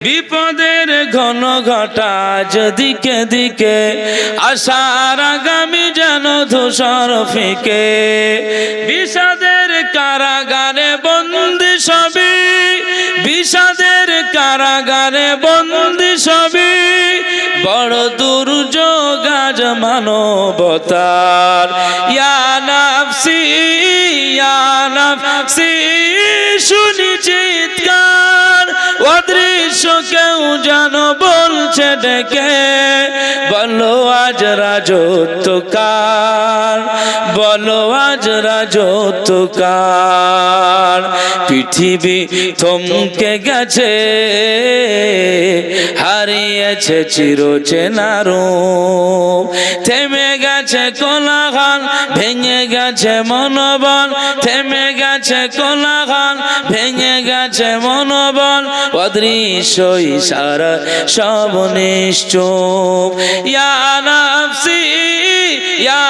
বিপদের ঘন ঘটা দিকে দিকে আশার আগামী যেন ধূসর ফিকে। বিষাদের কারাগারে বন্দি সবই, বিষাদের কারাগারে বন্দি সবই, বড় দুর্যোগ আজ মানবতার। ইয়া নাফসি ইয়া নাফসি শুনি চিৎকার অদৃশ্য কেউ যেন বলছে ডেকে বলো আজ রাজত্বকার বলো আজ রাজত্বকার পৃথিবী থমকে গেছে। হারিয়েছে চিরচেনারো থেমে গেছে কোলাহাল, ভেঙে গেছে মনোবল। থেমে গেছে কোলাহাল, ভেঙে গেছে মনোবল। অদৃশ্য ইশারা সব নিশ্চুপ। ইয়া নাফসি, ইয়া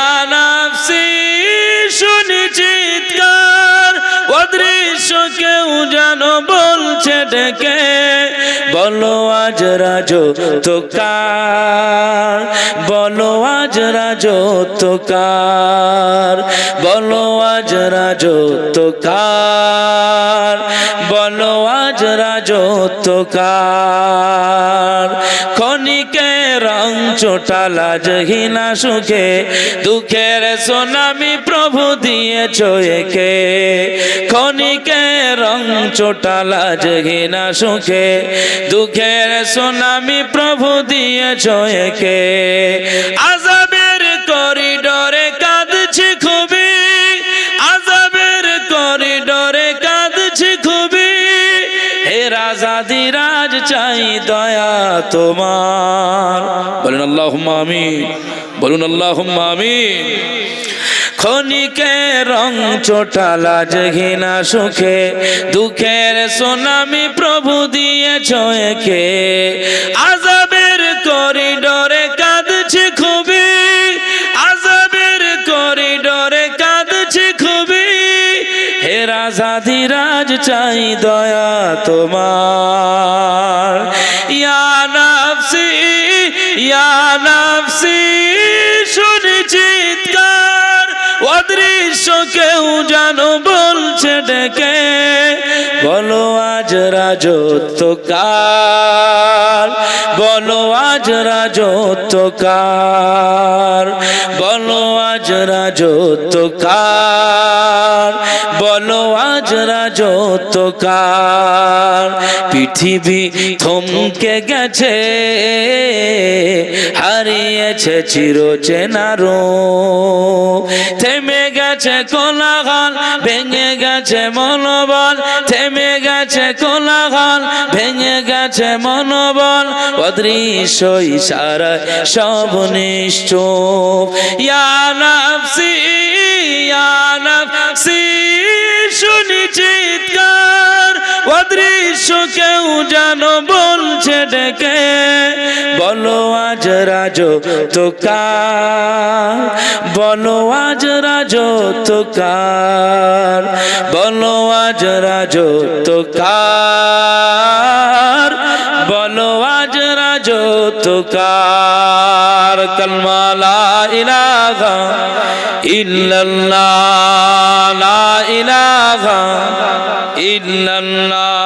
শুনি চিৎকার। অদৃশ্য কেউ যেন বলছে ডেকে। বলো আজ রাজ তোকার, বলো আজ রাজ তোকার, বলো আজ রাজ তোকার, বলো আজ রাজ তোকার। ক্ষণিকে রং চোটালা জহিনা সুখে, দুঃখের সোনামি প্রভু দিয়েছ একে। ক্ষণিকে চোটালা জহিনা সুখে, দুঃখের সোনামি প্রভু দিয়েছ একে। আজাবের করিডরে কাঁদছি খুবই, আজাবের করিডরে কাঁদছি খুবই। হে রাজ চাই দয়া তোমার। বলেন আল্লাহ আমিন, বলুন আল্লাহ আমিন। ক্ষণিকে রং চোটালা জঘিনা সুখে, দুঃখের সোনামি প্রভু দিয়েছ একে। আজাবের করিডরে কাঁদছি খুবই, আজাবের করিডরে কাঁদছি খুবই। হে রাজাধিরাজ, চাই দয়া তোমার। ইয়া নাফসি ইয়া নাফসি, শুনি চিৎকার। অদৃশ্য কেউ যেন বলছে ডেকে। আজ রাজত্বকার বলো আজ রাজত্বকার বলো আজ রাজত্বকার বলো আজ রাজত্বকার পৃথিবী থমকে গেছে, হারিয়েছে চিরচেনারো। থেমে গেছে কোলাহল, ভেঙে গেছে মনোবল, থেমে গেছে কোলাহল ভেঙে গেছে মনোবল। অদৃশ্য ইশারা সব নিশ্চুপ। ইয়া নাফসি ইয়া নাফসি, শুনি চিৎকার। অদৃশ্য কেউ যেন বলছে ডেকে। বলো আজ রাজ তোকার বলো আজ রাজ তোকার বলো আজ রাজ তোকার বলো আজ রাজ তোকার কলমালা ইলাহা ইল্লাল্লাহ। লা ইলাহা ইল্লাল্লাহ।